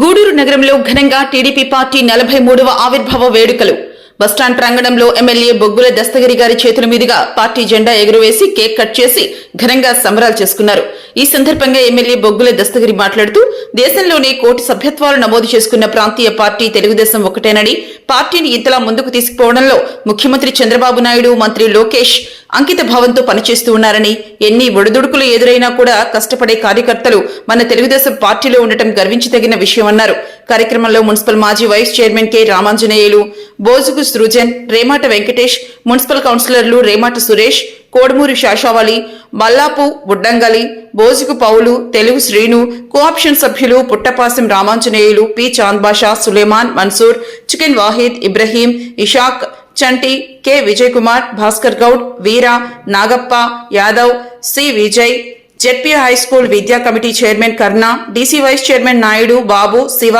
గూడూరు నగరంలో ఘనంగా TDP party నలభై మూడవ ఆవిర్భావ వేడుకలు. బస్టాండ్ ప్రాంగణంలో ఎమ్మెల్యే బొగ్గుల దస్తగిరి గారి చేతుల మీదుగా పార్టీ జెండా ఎగురవేసి కేక్ కట్ చేసి ఘనంగా సంబరాలు చేసుకున్నారు. ఈ సందర్భంగా ఎమ్మెల్యే బొగ్గుల దస్తగిరి మాట్లాడుతూ దేశంలోనే కోటి సభ్యత్వాలు నమోదు చేసుకున్న ప్రాంతీయ పార్టీ తెలుగుదేశం ఒకటేనని పార్టీని ఇంతలా ముందుకు తీసుకుపోవడంలో ముఖ్యమంత్రి చంద్రబాబు నాయుడు మంత్రి లోకేష్ అంకిత భావంతో పనిచేస్తూ ఉన్నారని ఎన్ని ఒడిదుడుకులు ఎదురైనా కూడా కష్టపడే కార్యకర్తలు మన తెలుగుదేశం పార్టీలో ఉండటం గర్వించదగిన విషయమన్నారు కార్యక్రమంలో మున్సిపల్ మాజీ vice chairman K Ramanjaneyulu Bojugu Srujan Remata Venkatesh municipal కౌన్సిలర్లు రేమాట సురేష్ కోడమూరి శాషావళి మల్లాపు బుడ్డంగలి బోజుకు పౌలు తెలుగు శ్రీను కోఆప్షన్ సభ్యులు Puttapasam Ramanjaneyulu P Chandbasha Suleman Mansoor chicken Wahid Ibrahim Ishaq Chanti K Vijay Kumar Bhaskar Goud Veera Nagappa Yadav C Vijay ZP high school విద్యా committee chairman Karna DC vice chairman Naidu Babu Siva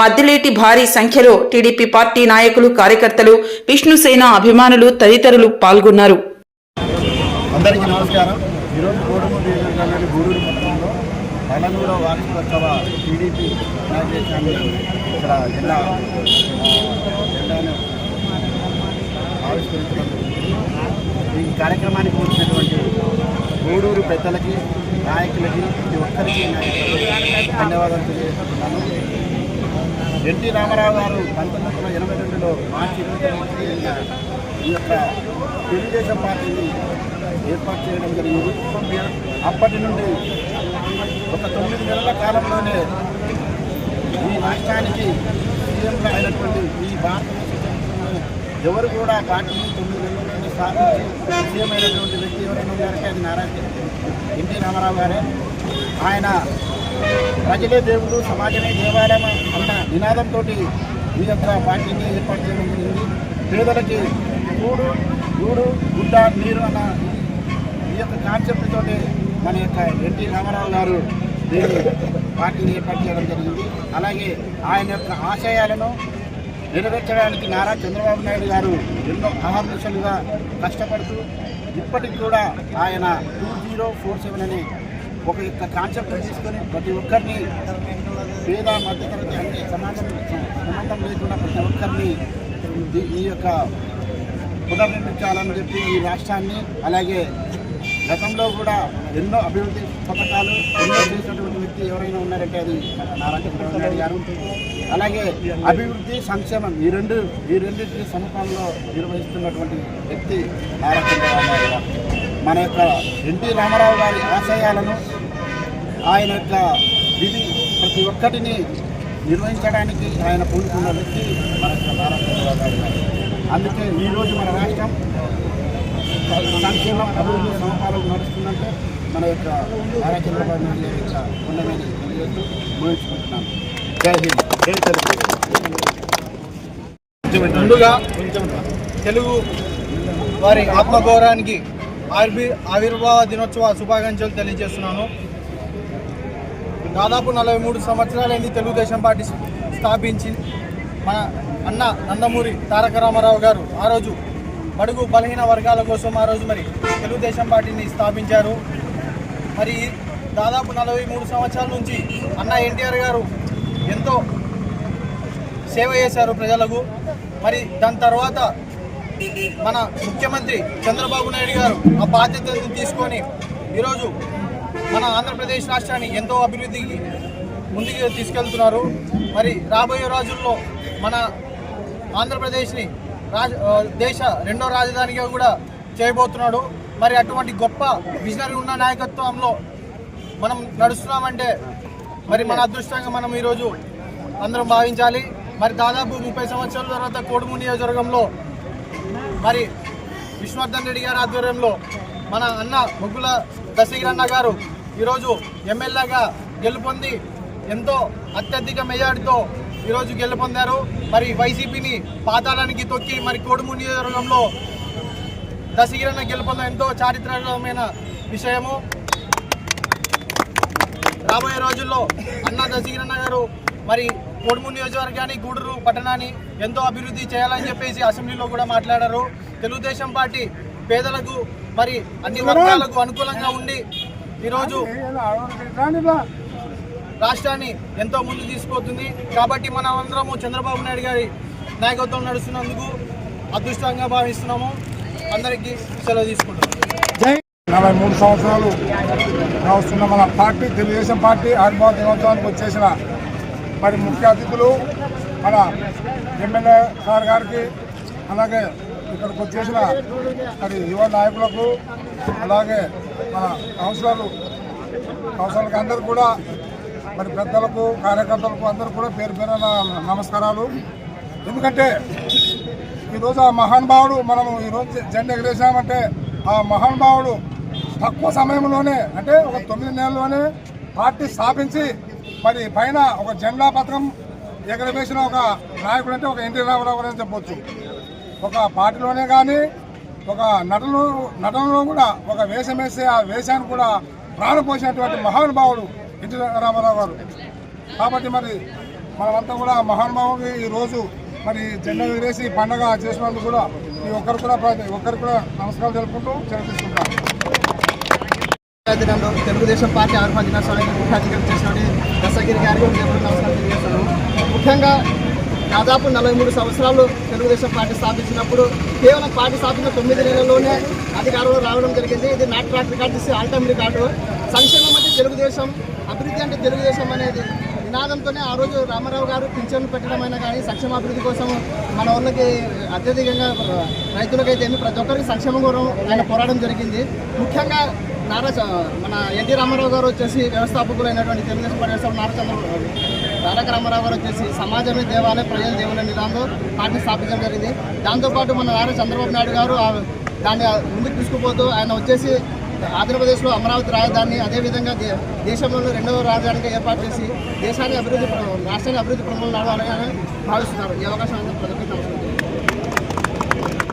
Maddileti భారీ సంఖ్యలో TDP party నాయకులు కార్యకర్తలు విష్ణుసేన అభిమానులు తదితరులు పాల్గొన్నారు. అందరికీ నమస్కారం. ఈరోజు గూడూరు మొత్తంలో వార్షికోత్సవ టీడీపీ ఇక్కడ జిల్లా ఆ, ఆవిష్కరించడం ఈ కార్యక్రమానికి వచ్చినటువంటి గూడూరు పెద్దలకి నాయకులకి ప్రతి ఒక్కరికి ధన్యవాదాలు తెలియజేస్తున్నాను. ఎన్టీ రామారావు గారు పంతొమ్మిది వందల ఎనభై రెండులో మార్చి ఈ యొక్క తెలుగుదేశం పార్టీని ఏర్పాటు చేయడం జరిగింది. అప్పటి నుండి ఒక తొమ్మిది నెలల కాలంలోనే ఈ రాష్ట్రానికి సీఎంగా అయినటువంటి ఈ భారతదేశ ఎవరు కూడా పార్టీని తొమ్మిది నెలల్లోనే స్థాపించి విజయమైనటువంటి వ్యక్తి ఎవరైనా ఉన్నారంటే అది నారాయణ ఎన్టీ రామారావు గారే. ఆయన ప్రజలే దేవుడు సమాజమే దేవాలయం అన్న నినాదంతో ఈ యొక్క పార్టీని ఏర్పాటు చేయడం జరిగింది. పేదలకి కూడు గూడు గుడ్డ నీరు అన్న ఈ యొక్క కాన్సెప్ట్తో మన యొక్క ఎన్టీ రామారావు గారు దీన్ని పార్టీని ఏర్పాటు చేయడం జరిగింది. అలాగే ఆయన యొక్క ఆశయాలను నెరవేర్చడానికి నారా చంద్రబాబు నాయుడు గారు ఎన్నో అహర్నిశలుగా కష్టపడుతూ ఇప్పటికి కూడా ఆయన టూ జీరో ఫోర్ సెవెన్ అనే ఒక యొక్క కాన్సెప్ట్ తీసుకొని ప్రతి ఒక్కరిని పేద మధ్యతరగతి అంటే సమాజం సమాజం లేకుండా ప్రతి ఒక్కరిని ఈ- ఈ యొక్క పునర్నిర్మించాలని చెప్పి ఈ రాష్ట్రాన్ని అలాగే గతంలో కూడా ఎన్నో అభివృద్ధి పథకాలు ఎన్నో చేసినటువంటి వ్యక్తి ఎవరైనా ఉన్నారంటే అది మన నారా చంద్రబాబు నాయుడు గారు. అలాగే అభివృద్ధి సంక్షేమం ఈ రెండు ఈ రెండింటి సమపాలలో నిర్వహిస్తున్నటువంటి వ్యక్తి నారా చంద్రబాబు నాయుడు గారు. మన యొక్క ఎన్టీ రామారావు గారి ఆశయాలను ఆయన యొక్క విధి ప్రతి ఒక్కటిని నిర్వహించడానికి ఆయన పూనుకున్న వ్యక్తి మన యొక్క నారా చంద్రబాబు నాయుడు గారు. అందుకే ఈరోజు మన రాష్ట్రం సంక్షేమ అభివృద్ధి సమపాలన నడుస్తుందంటే మన యొక్క నారా చంద్రబాబు నాయుడు యొక్క ఉన్నమైన తెలియజేస్తూ ముగించుకుంటున్నాను జై హింద్ జై తెలుగు ముందుగా తెలుగు వారి ఆత్మగౌరవానికి ఆర్బి ఆవిర్భావ దినోత్సవ శుభాకాంక్షలు తెలియజేస్తున్నాను. దాదాపు నలభై మూడు సంవత్సరాలైంది తెలుగుదేశం పార్టీ స్థాపించి మన అన్న నందమూరి తారక రామారావు గారు ఆ రోజు బడుగు బలహీన వర్గాల కోసం ఆ రోజు మరి తెలుగుదేశం పార్టీని స్థాపించారు. మరి దాదాపు నలభై మూడు సంవత్సరాల నుంచి అన్న ఎన్టీఆర్ గారు ఎంతో సేవ చేశారు ప్రజలకు. మరి దాని తర్వాత మన ముఖ్యమంత్రి చంద్రబాబు నాయుడు గారు ఆ బాధ్యతను తీసుకొని ఈరోజు మన ఆంధ్రప్రదేశ్ రాష్ట్రాన్ని ఎంతో అభివృద్ధికి ముందుకు తీసుకెళ్తున్నారు. మరి రాబోయే రోజుల్లో మన ఆంధ్రప్రదేశ్ని రాజ దేశ రెండో రాజధానిగా కూడా చేయబోతున్నాడు. మరి అటువంటి గొప్ప విజనరీ ఉన్న నాయకత్వంలో మనం నడుస్తున్నామంటే మరి మన అదృష్టంగా మనం ఈరోజు అందరం భావించాలి. మరి దాదాపు ముప్పై సంవత్సరాల తర్వాత కోడుమూరు నియోజకవర్గంలో మరి విశ్వర్ధన్ రెడ్డి గారి ఆధ్వర్యంలో మన అన్న ముగ్గుల దశగిరన్న గారు ఈరోజు ఎమ్మెల్యేగా గెలుపొంది ఎంతో అత్యధిక మెజార్టీతో ఈరోజు గెలుపొందారు. మరి వైసీపీని పాతాళానికి తొక్కి మరి కోడుమూరు నియోజకవర్గంలో దశగిరణ గెలుపొందడం ఎంతో చారిత్రకమైన విషయము. రాబోయే రోజుల్లో అన్న దశగిరణ గారు మరి కోడుమూరు నియోజకవర్గాన్ని గూడూరు పట్టణాన్ని ఎంతో అభివృద్ధి చేయాలని చెప్పేసి అసెంబ్లీలో కూడా మాట్లాడారు. తెలుగుదేశం పార్టీ పేదలకు మరి అన్ని వర్గాలకు అనుకూలంగా ఉండి ఈరోజు రాష్ట్రాన్ని ఎంతో ముందు తీసుకుపోతుంది. కాబట్టి మనం అందరము చంద్రబాబు నాయుడు గారి నాయకత్వం నడుస్తున్నందుకు అదృష్టంగా భావిస్తున్నాము. అందరికీ సెలవు తీసుకుంటున్నాం. నలభై మూడు సంవత్సరాలు వస్తున్న మన పార్టీ తెలుగుదేశం పార్టీ ఆవిర్భావ దినోత్సవానికి వచ్చేసిన మరి ముఖ్య అతిథులు మన ఎమ్మెల్యే సార్ గారికి అలాగే ఇక్కడికి వచ్చేసిన మరి యువ నాయకులకు అలాగే మన కౌన్సిలర్లు కౌన్సిలర్కి అందరూ కూడా మరి పెద్దలకు కార్యకర్తలకు అందరూ కూడా పేరు పేరున నమస్కారాలు. ఎందుకంటే ఈరోజు ఆ మహానుభావుడు మనము ఈరోజు జెండా ఎగరేసామంటే ఆ మహానుభావుడు తక్కువ సమయంలోనే అంటే ఒక తొమ్మిది నెలల్లోనే పార్టీ స్థాపించి మరి పైన ఒక జెండా పథకం ఎగరవేసిన ఒక నాయకుడు అంటే ఒక ఎన్టీ రామారావు గారు అని చెప్పొచ్చు. ఒక పార్టీలోనే కానీ ఒక నటన నటనలో కూడా ఒక వేషం వేసే ఆ వేషాన్ని కూడా ప్రాణపోసినటువంటి మహానుభావుడు ఎన్టీ రామారావు గారు. కాబట్టి మరి మనమంతా కూడా మహానుభావుకి ఈ రోజు మరి జెండా ఎగిరేసి పండగ చేసినందుకు కూడా ఈ ఒక్కరు కూడా ఒక్కరు కూడా నమస్కారం తెలుపుకుంటూ చెల్లిస్తున్నాం దినంలో తెలుగుదేశం పార్టీ ఆవిర్భావ దినోత్సవానికి ముఖ్య చేసినటువంటి దశగిరి గారికి నమస్కారం తెలియజేస్తాను ముఖ్యంగా దాదాపు నలభై మూడు సంవత్సరాలు తెలుగుదేశం పార్టీ స్థాపించినప్పుడు కేవలం పార్టీ స్థాపించిన తొమ్మిది నెలల్లోనే అధికారంలో రావడం జరిగింది. ఇది not track record all time record. సంక్షేమ తెలుగుదేశం అభివృద్ధి అంటే తెలుగుదేశం అనేది నినాదంతోనే ఆ రోజు రామారావు గారు పింఛన్లు పెట్టడమైనా కానీ సంక్షేమ అభివృద్ధి కోసం మన వాళ్ళకి అత్యధికంగా రైతులకైతే ఏమి ప్రతి ఒక్కరికి సంక్షేమం కోసం ఆయన పోరాటం జరిగింది. ముఖ్యంగా నారా చ- మన ఎన్టీ రామారావు గారు వచ్చేసి వ్యవస్థాపకులైనటువంటి తెలుగుదేశం పార్టీ వ్యవస్థాపకులు నారా చంద్రబాబు తారక రామారావు గారు వచ్చేసి సమాజమే దేవాలయ ప్రజల దేవుల నిదాంతో పార్టీ స్థాపించడం జరిగింది. దాంతోపాటు మన నారా చంద్రబాబు నాయుడు గారు దాన్ని ముందుకు తీసుకుపోతూ ఆయన వచ్చేసి ఆంధ్రప్రదేశ్లో అమరావతి రాజధాని అదేవిధంగా దే దేశంలో రెండవ రాజధానిగా ఏర్పాటు చేసి దేశాన్ని అభివృద్ధి రాష్ట్రాన్ని అభివృద్ధి ప్రమూలు నడవాలని భావిస్తున్నారు. ఈ అవకాశం